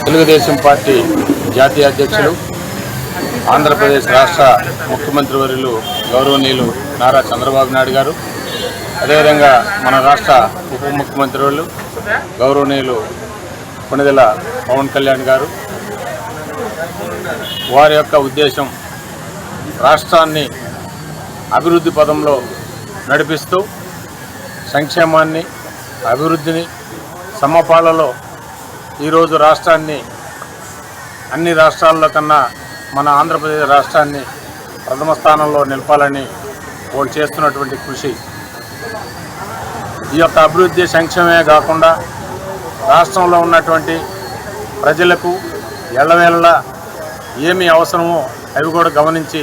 Telugu Desam party జాతీయ అధ్యక్షులు ఆంధ్రప్రదేశ్ రాష్ట్ర ముఖ్యమంత్రి వర్యులు గౌరవనీయులు నారా చంద్రబాబు నాయుడు గారు అదేవిధంగా మన రాష్ట్ర ఉప ముఖ్యమంత్రి వాళ్ళు గౌరవనీయులు కొణిదెల పవన్ కళ్యాణ్ గారు. వారి యొక్క ఉద్దేశం రాష్ట్రాన్ని అభివృద్ధి పదంలో నడిపిస్తూ సంక్షేమాన్ని అభివృద్ధిని సమపాలలో ఈరోజు రాష్ట్రాన్ని అన్ని రాష్ట్రాల్లో కన్నా మన ఆంధ్రప్రదేశ్ రాష్ట్రాన్ని ప్రథమ స్థానంలో నిలపాలని వాళ్ళు చేస్తున్నటువంటి కృషి. ఈ యొక్క అభివృద్ధి సంక్షేమమే కాకుండా రాష్ట్రంలో ఉన్నటువంటి ప్రజలకు ఎల్లవేళలా ఏమి అవసరమో అవి కూడా గమనించి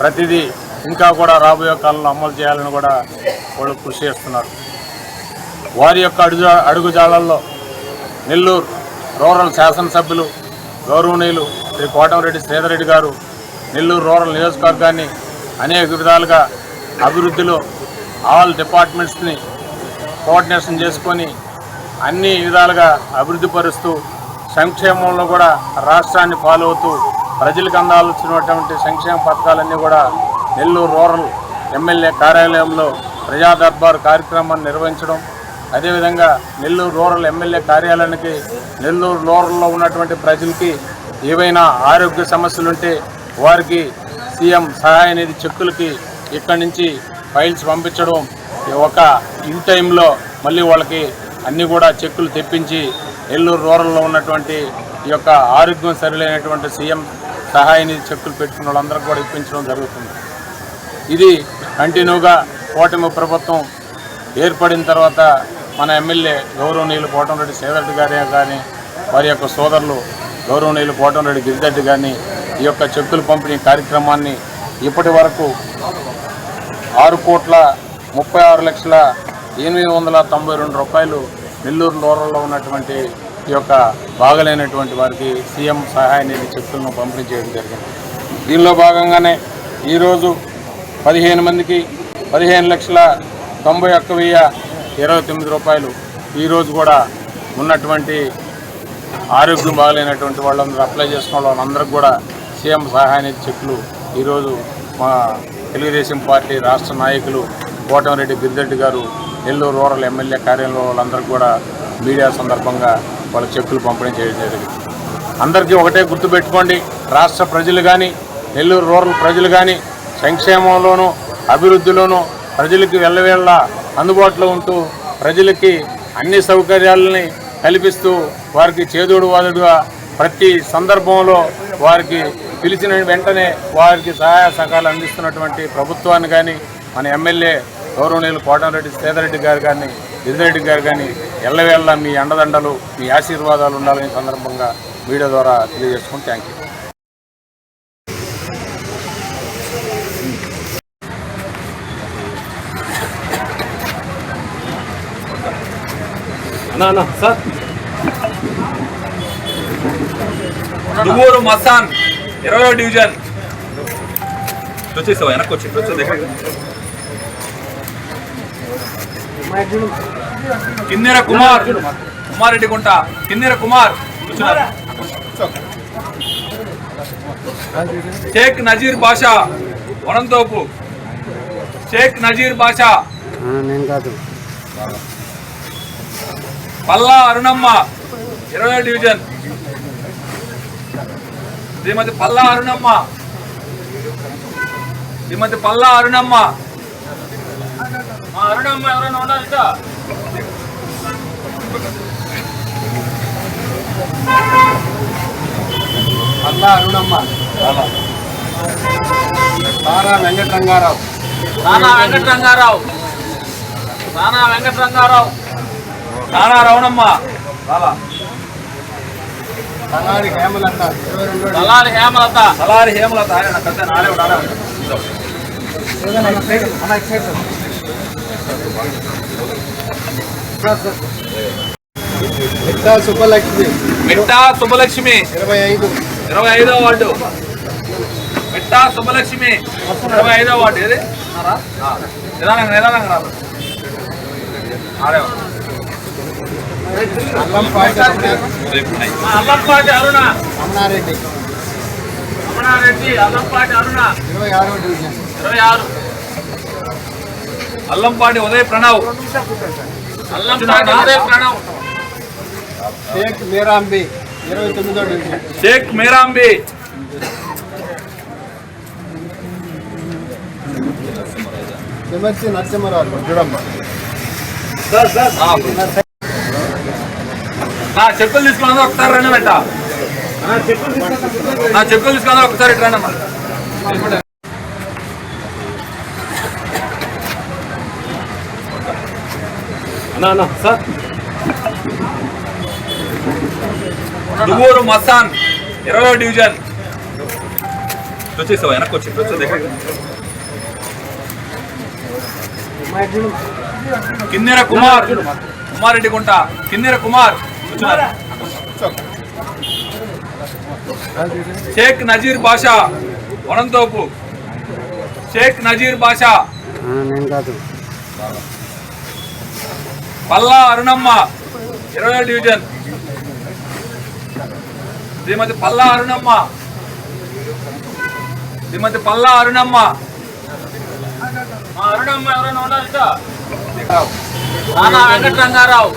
ప్రతిదీ ఇంకా కూడా రాబోయే కాలంలో అమలు చేయాలని కూడా వాళ్ళు కృషి చేస్తున్నారు. వారి యొక్క అడుగు అడుగుజాలల్లో నెల్లూరు రూరల్ శాసనసభ్యులు గౌరవనీయులు శ్రీ కోటమిరెడ్డి శ్రీధరెడ్డి గారు నెల్లూరు రూరల్ నియోజకవర్గాన్ని అనేక విధాలుగా అభివృద్ధిలో ఆల్ డిపార్ట్మెంట్స్ని కోఆర్డినేషన్ చేసుకొని అన్ని విధాలుగా అభివృద్ధి పరుస్తూ సంక్షేమంలో కూడా రాష్ట్రాన్ని ఫాలో అవుతూ ప్రజలకు అందాల్సినటువంటి సంక్షేమ పథకాలన్నీ కూడా నెల్లూరు రూరల్ ఎమ్మెల్యే కార్యాలయంలో ప్రజా దర్బార్ కార్యక్రమాన్ని నిర్వహించడం అదేవిధంగా నెల్లూరు రూరల్ ఎమ్మెల్యే కార్యాలయానికి నెల్లూరు రూరల్లో ఉన్నటువంటి ప్రజలకి ఏవైనా ఆరోగ్య సమస్యలుంటే వారికి సీఎం సహాయ నిధి చెక్కులకి ఇక్కడి నుంచి ఫైల్స్ పంపించడం ఒక ఇన్ టైంలో మళ్ళీ వాళ్ళకి అన్నీ కూడా చెక్కులు తెప్పించి నెల్లూరు రూరల్లో ఉన్నటువంటి ఈ యొక్క ఆరోగ్యం సరిలేనటువంటి సీఎం సహాయ నిధి చెక్కులు పెట్టుకున్న వాళ్ళందరికీ కూడా ఇప్పించడం జరుగుతుంది. ఇది కంటిన్యూగా కూటమి ప్రభుత్వం ఏర్పడిన తర్వాత మన ఎమ్మెల్యే గౌరవనీయులు కోటంరెడ్డి సేదరెడ్డి గారి కానీ వారి యొక్క సోదరులు గౌరవనీయులు కోటంరెడ్డి గిరిరెడ్డి కానీ ఈ యొక్క చెక్కులు పంపిణీ కార్యక్రమాన్ని ఇప్పటి వరకు ఆరు కోట్ల ముప్పై ఆరు లక్షల ఎనిమిది వందల తొంభై రెండు రూపాయలు నెల్లూరు లోరల్లో ఉన్నటువంటి ఈ యొక్క బాగలేనటువంటి వారికి సీఎం సహాయ నిధి చెక్కులను పంపిణీ చేయడం జరిగింది. దీనిలో భాగంగానే ఈరోజు పదిహేను మందికి పదిహేను లక్షల తొంభై ఒక్క వెయ్యి ఇరవై తొమ్మిది రూపాయలు ఈరోజు కూడా ఉన్నటువంటి ఆరోగ్యం బాగలేనటువంటి వాళ్ళందరూ అప్లై చేసుకున్న వాళ్ళందరికీ కూడా సీఎం సహాయ నిధి చెక్కులు ఈరోజు మా తెలుగుదేశం పార్టీ రాష్ట్ర నాయకులు కోటమిరెడ్డి గిరిరెడ్డి గారు నెల్లూరు రూరల్ ఎమ్మెల్యే కార్యాలయంలో వాళ్ళందరికీ కూడా మీడియా సందర్భంగా వాళ్ళ చెక్కులు పంపిణీ చేయడం జరిగింది. అందరికీ ఒకటే గుర్తుపెట్టుకోండి రాష్ట్ర ప్రజలు కానీ నెల్లూరు రూరల్ ప్రజలు కానీ సంక్షేమంలోనూ అభివృద్ధిలోనూ ప్రజలకి వెళ్ళవేళ్ళ అందుబాటులో ఉంటూ ప్రజలకి అన్ని సౌకర్యాలని కల్పిస్తూ వారికి చేదోడు వాదుడుగా ప్రతి సందర్భంలో వారికి పిలిచిన వెంటనే వారికి సహాయ సహకారాలు అందిస్తున్నటువంటి ప్రభుత్వాన్ని కానీ మన ఎమ్మెల్యే గౌరవనీయులు కోటమిరెడ్డి సేదరెడ్డి గారు కానీ గిరిరెడ్డి గారు కానీ ఎల్లవేళ్ళ మీ అండదండలు మీ ఆశీర్వాదాలు ఉండాలని సందర్భంగా వీడియో ద్వారా తెలియజేసుకుని థ్యాంక్ యూ దువ్వూరు మస్తాన్ ఇరవై డివిజన్. వచ్చేసావా? వెనక్కి వచ్చి వచ్చే దగ్గర కిన్నెర కుమార్ కుమారెడ్డి గుంట. కిన్నెర కుమార్ షేక్ నజీర్ బాషా వనంతోపు. షేక్ నజీర్ బాషా. నేను కాదు. పల్లా అరుణమ్మ ఇరవై డివిజన్ శ్రీమతి పల్లా అరుణమ్మ. శ్రీమతి పల్లా అరుణమ్మ. మా అరుణమ్మ ఎవరైనా ఉండాలి ఇక? పల్లా అరుణమ్మ. తారా వెంకటరంగారావు. నానా వెంకటరంగారావు. నానా వెంకటరంగారావు. నానా రవణమ్మ తలారి హేమలత. నల్లారి హేమలత. నల్లారి హేమలత. ఆయన పెద్ద నాడే నాడే మిట్టా సుబ్బలక్ష్మి. మిట్టా సుబ్బలక్ష్మి. ఇరవై ఐదు. ఇరవై ఐదో వార్డు. మిట్టా సుబ్బలక్ష్మి. ఇరవై ఐదో వార్డు. ఏది. నిదానంగా నిదానంగా రాదు. ఆడే అల్లంపాటి అల్లంపాటి అరుణ. రమణారెడ్డి. రమణారెడ్డి అల్లంపాటి అరుణ. ఇరవై ఆరో డివిజన్. ఇరవై ఆరు. అల్లంపాటి ఉదయ్ ప్రణవ్. అల్లంపాటి ఉదయ్ ప్రణవ్. షేక్ మీరాంబి ఇరవై తొమ్మిదో డివిజన్. షేక్ మీరాంబి. విమర్శి నరసింహరాజు చూడమ్మ నా చెప్పులు తీసుకున్నా ఒకసారి రండి వెంట నా చెప్పులు తీసుకున్నా ఒకసారి ఇటు రండి అమ్మా. దువ్వూరు మస్తాన్ ఇరవై డివిజన్. వచ్చేసావు వెనక్కి వచ్చి కిన్నెర కుమార్ కుమారెడ్డి గుంట కిన్నెర కుమార్. షేక్ నజీర్ బాషా వనంతోపు. షేక్ నజీర్ బాషా. పల్లా అరుణమ్మ ఇరవై డివిజన్. శ్రీమతి పల్లా అరుణమ్మ. శ్రీమతి పల్లా అరుణమ్మ. అరుణమ్మ ఎవరైనా ఉన్నారు ఇక? నానా వెంకట రంగారావు